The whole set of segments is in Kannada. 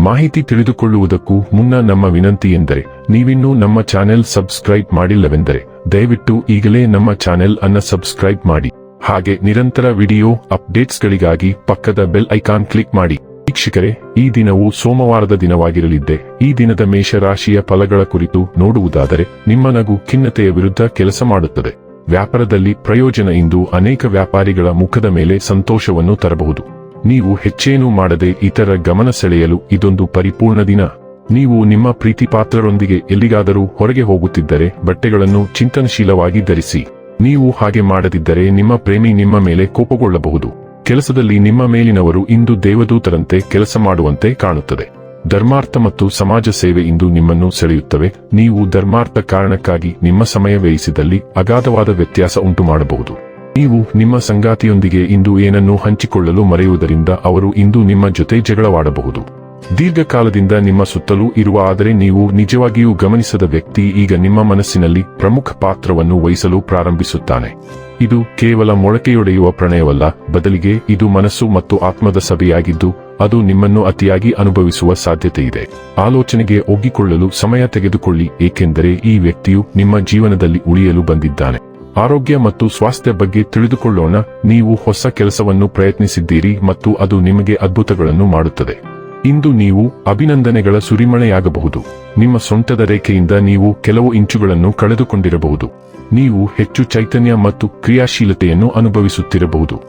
ಮಾಹಿತಿ ತಿಳಿದುಕೊಳ್ಳುವುದಕ್ಕೂ ಮುನ್ನ ನಮ್ಮ ವಿನಂತಿ ಎಂದರೆ, ನೀವಿನ್ನೂ ನಮ್ಮ ಚಾನೆಲ್ ಸಬ್ಸ್ಕ್ರೈಬ್ ಮಾಡಿಲ್ಲವೆಂದರೆ, ದಯವಿಟ್ಟು ಈಗಲೇ ನಮ್ಮ ಚಾನೆಲ್ ಅನ್ನ ಸಬ್ಸ್ಕ್ರೈಬ್ ಮಾಡಿ. ಹಾಗೆ ನಿರಂತರ ವಿಡಿಯೋ ಅಪ್ಡೇಟ್ಸ್ಗಳಿಗಾಗಿ ಪಕ್ಕದ ಬೆಲ್ ಐಕಾನ್ ಕ್ಲಿಕ್ ಮಾಡಿ. ವೀಕ್ಷಕರೇ, ಈ ದಿನವು ಸೋಮವಾರದ ದಿನವಾಗಿರಲಿದ್ದೆ. ಈ ದಿನದ ಮೇಷರಾಶಿಯ ಫಲಗಳ ಕುರಿತು ನೋಡುವುದಾದರೆ, ನಿಮ್ಮ ನಗು ಖಿನ್ನತೆಯ ವಿರುದ್ಧ ಕೆಲಸ ಮಾಡುತ್ತದೆ. ವ್ಯಾಪಾರದಲ್ಲಿ ಪ್ರಯೋಜನ ಇಂದು ಅನೇಕ ವ್ಯಾಪಾರಿಗಳ ಮುಖದ ಮೇಲೆ ಸಂತೋಷವನ್ನು ತರಬಹುದು. ನೀವು ಹೆಚ್ಚೇನೂ ಮಾಡದೆ ಇತರ ಗಮನ ಸೆಳೆಯಲು ಇದೊಂದು ಪರಿಪೂರ್ಣ ದಿನ. ನೀವು ನಿಮ್ಮ ಪ್ರೀತಿಪಾತ್ರರೊಂದಿಗೆ ಎಲ್ಲಿಗಾದರೂ ಹೊರಗೆ ಹೋಗುತ್ತಿದ್ದರೆ ಬಟ್ಟೆಗಳನ್ನು ಚಿಂತನಶೀಲವಾಗಿ ಧರಿಸಿ. ನೀವು ಹಾಗೆ ಮಾಡದಿದ್ದರೆ ನಿಮ್ಮ ಪ್ರೇಮಿ ನಿಮ್ಮ ಮೇಲೆ ಕೋಪಗೊಳ್ಳಬಹುದು. ಕೆಲಸದಲ್ಲಿ ನಿಮ್ಮ ಮೇಲಿನವರು ಇಂದು ದೇವದೂತರಂತೆ ಕೆಲಸ ಮಾಡುವಂತೆ ಕಾಣುತ್ತದೆ. ಧರ್ಮಾರ್ಥ ಮತ್ತು ಸಮಾಜ ಸೇವೆ ಇಂದು ನಿಮ್ಮನ್ನು ಸೆಳೆಯುತ್ತವೆ. ನೀವು ಧರ್ಮಾರ್ಥ ಕಾರಣಕ್ಕಾಗಿ ನಿಮ್ಮ ಸಮಯ ವ್ಯಯಿಸಿದಲ್ಲಿ ಅಗಾಧವಾದ ವ್ಯತ್ಯಾಸ ಉಂಟು ಮಾಡಬಹುದು ನೀವು ನಿಮ್ಮ ಸಂಗಾತಿಯೊಂದಿಗೆ ಇಂದು ಏನನ್ನು ಹಂಚಿಕೊಳ್ಳಲು ಮರೆಯುವುದರಿಂದ ಅವರು ಇಂದು ನಿಮ್ಮ ಜೊತೆ ಜಗಳವಾಡಬಹುದು. ದೀರ್ಘಕಾಲದಿಂದ ನಿಮ್ಮ ಸುತ್ತಲೂ ಇರುವ ಆದರೆ ನೀವು ನಿಜವಾಗಿಯೂ ಗಮನಿಸದ ವ್ಯಕ್ತಿ ಈಗ ನಿಮ್ಮ ಮನಸ್ಸಿನಲ್ಲಿ ಪ್ರಮುಖ ಪಾತ್ರವನ್ನು ವಹಿಸಲು ಪ್ರಾರಂಭಿಸುತ್ತಾನೆ. ಇದು ಕೇವಲ ಮೊಳಕೆಯೊಡೆಯುವ ಪ್ರಣಯವಲ್ಲ, ಬದಲಿಗೆ ಇದು ಮನಸ್ಸು ಮತ್ತು ಆತ್ಮದ ಸಭೆಯಾಗಿದ್ದು, ಅದು ನಿಮ್ಮನ್ನು ಅತಿಯಾಗಿ ಅನುಭವಿಸುವ ಸಾಧ್ಯತೆ ಇದೆ ಆಲೋಚನೆಗೆ ಒಗ್ಗಿಕೊಳ್ಳಲು ಸಮಯ ತೆಗೆದುಕೊಳ್ಳಿ, ಏಕೆಂದರೆ ಈ ವ್ಯಕ್ತಿಯು ನಿಮ್ಮ ಜೀವನದಲ್ಲಿ ಉಳಿಯಲು ಬಂದಿದ್ದಾನೆ. ಆರೋಗ್ಯ ಮತ್ತು ಸ್ವಾಸ್ಥ್ಯ ಬಗ್ಗೆ ತಿಳಿದುಕೊಳ್ಳೋಣ. ನೀವು ಹೊಸ ಕೆಲಸವನ್ನು ಪ್ರಯತ್ನಿಸಿದ್ದೀರಿ ಮತ್ತು ಅದು ನಿಮಗೆ ಅದ್ಭುತಗಳನ್ನು ಮಾಡುತ್ತದೆ. ಇಂದು ನೀವು ಅಭಿನಂದನೆಗಳ ಸುರಿಮಳೆಯಾಗಬಹುದು. ನಿಮ್ಮ ಸೊಂಟದ ರೇಖೆಯಿಂದ ನೀವು ಕೆಲವು ಇಂಚುಗಳನ್ನು ಕಳೆದುಕೊಂಡಿರಬಹುದು. ನೀವು ಹೆಚ್ಚು ಚೈತನ್ಯ ಮತ್ತು ಕ್ರಿಯಾಶೀಲತೆಯನ್ನು ಅನುಭವಿಸುತ್ತಿರಬಹುದು.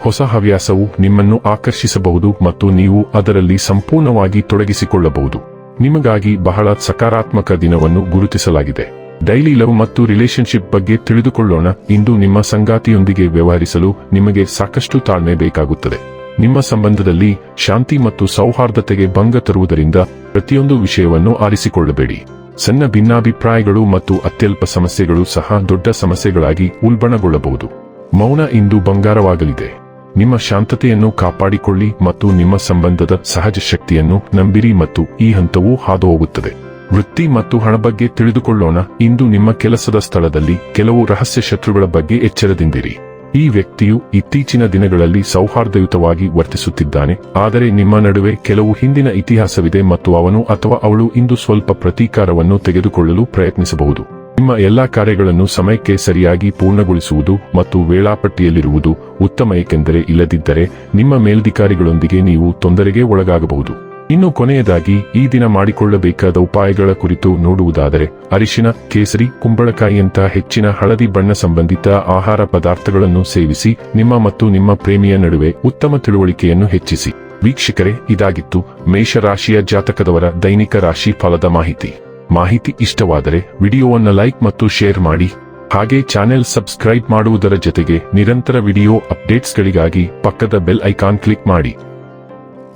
ಹೊಸ ಹವ್ಯಾಸವು ನಿಮ್ಮನ್ನು ಆಕರ್ಷಿಸಬಹುದು ಮತ್ತು ನೀವು ಅದರಲ್ಲಿ ಸಂಪೂರ್ಣವಾಗಿ ತೊಡಗಿಸಿಕೊಳ್ಳಬಹುದು. ನಿಮಗಾಗಿ ಬಹಳ ಸಕಾರಾತ್ಮಕ ದಿನವನ್ನು ಗುರುತಿಸಲಾಗಿದೆ. ಡೈಲಿ ಲವ್ ಮತ್ತು ರಿಲೇಶನ್ಶಿಪ್ ಬಗ್ಗೆ ತಿಳಿದುಕೊಳ್ಳೋಣ. ಇಂದು ನಿಮ್ಮ ಸಂಗಾತಿಯೊಂದಿಗೆ ವ್ಯವಹರಿಸಲು ನಿಮಗೆ ಸಾಕಷ್ಟು ತಾಳ್ಮೆ ಬೇಕಾಗುತ್ತದೆ. ನಿಮ್ಮ ಸಂಬಂಧದಲ್ಲಿ ಶಾಂತಿ ಮತ್ತು ಸೌಹಾರ್ದತೆಗೆ ಭಂಗ ತರುವುದರಿಂದ ಪ್ರತಿಯೊಂದು ವಿಷಯವನ್ನು ಆರಿಸಿಕೊಳ್ಳಬೇಡಿ. ಸಣ್ಣ ಭಿನ್ನಾಭಿಪ್ರಾಯಗಳು ಮತ್ತು ಅತ್ಯಲ್ಪ ಸಮಸ್ಯೆಗಳು ಸಹ ದೊಡ್ಡ ಸಮಸ್ಯೆಗಳಾಗಿ ಉಲ್ಬಣಗೊಳ್ಳಬಹುದು. ಮೌನ ಇಂದು ಬಂಗಾರವಾಗಲಿದೆ. ನಿಮ್ಮ ಶಾಂತತೆಯನ್ನು ಕಾಪಾಡಿಕೊಳ್ಳಿ ಮತ್ತು ನಿಮ್ಮ ಸಂಬಂಧದ ಸಹಜ ಶಕ್ತಿಯನ್ನು ನಂಬಿರಿ ಮತ್ತು ಈ ಹಂತವು ಹಾದುಹೋಗುತ್ತದೆ. ವೃತ್ತಿ ಮತ್ತು ಹಣ ಬಗ್ಗೆ ತಿಳಿದುಕೊಳ್ಳೋಣ. ಇಂದು ನಿಮ್ಮ ಕೆಲಸದ ಸ್ಥಳದಲ್ಲಿ ಕೆಲವು ರಹಸ್ಯ ಶತ್ರುಗಳ ಬಗ್ಗೆ ಎಚ್ಚರದಿಂದಿರಿ. ಈ ವ್ಯಕ್ತಿಯು ಇತ್ತೀಚಿನ ದಿನಗಳಲ್ಲಿ ಸೌಹಾರ್ದಯುತವಾಗಿ ವರ್ತಿಸುತ್ತಿದ್ದಾನೆ. ಆದರೆ ನಿಮ್ಮ ನಡುವೆ ಕೆಲವು ಹಿಂದಿನ ಇತಿಹಾಸವಿದೆ ಮತ್ತು ಅವನು ಅಥವಾ ಅವಳು ಇಂದು ಸ್ವಲ್ಪ ಪ್ರತೀಕಾರವನ್ನು ತೆಗೆದುಕೊಳ್ಳಲು ಪ್ರಯತ್ನಿಸಬಹುದು. ನಿಮ್ಮ ಎಲ್ಲಾ ಕಾರ್ಯಗಳನ್ನು ಸಮಯಕ್ಕೆ ಸರಿಯಾಗಿ ಪೂರ್ಣಗೊಳಿಸುವುದು ಮತ್ತು ವೇಳಾಪಟ್ಟಿಯಲ್ಲಿರುವುದು ಉತ್ತಮ, ಏಕೆಂದರೆ ಇಲ್ಲದಿದ್ದರೆ ನಿಮ್ಮ ಮೇಲ್ಧಿಕಾರಿಗಳೊಂದಿಗೆ ನೀವು ತೊಂದರೆಗೆ ಒಳಗಾಗಬಹುದು. ಇನ್ನು ಕೊನೆಯದಾಗಿ ಈ ದಿನ ಮಾಡಿಕೊಳ್ಳಬೇಕಾದ ಉಪಾಯಗಳ ಕುರಿತು ನೋಡುವುದಾದರೆ ಅರಿಶಿನ, ಕೇಸರಿ ಕುಂಬಳಕಾಯಿಯಂತಹ ಹೆಚ್ಚಿನ ಹಳದಿ ಬಣ್ಣ ಸಂಬಂಧಿತ ಆಹಾರ ಪದಾರ್ಥಗಳನ್ನು ಸೇವಿಸಿ ನಿಮ್ಮ ಮತ್ತು ನಿಮ್ಮ ಪ್ರೇಮಿಯ ನಡುವೆ ಉತ್ತಮ ತಿಳುವಳಿಕೆಯನ್ನು ಹೆಚ್ಚಿಸಿ. ವೀಕ್ಷಕರೇ, ಇದಾಗಿತ್ತು ಮೇಷರಾಶಿಯ ಜಾತಕದವರ ದೈನಿಕ ರಾಶಿ ಫಲದ ಮಾಹಿತಿ. ಮಾಹಿತಿ ಇಷ್ಟವಾದರೆ ವಿಡಿಯೋವನ್ನು ಲೈಕ್ ಮತ್ತು ಶೇರ್ ಮಾಡಿ. ಹಾಗೆ ಚಾನೆಲ್ ಸಬ್ಸ್ಕ್ರೈಬ್ ಮಾಡುವುದರ ಜೊತೆಗೆ ನಿರಂತರ ವಿಡಿಯೋ ಅಪ್ಡೇಟ್ಸ್ಗಳಿಗಾಗಿ ಪಕ್ಕದ ಬೆಲ್ ಐಕಾನ್ ಕ್ಲಿಕ್ ಮಾಡಿ.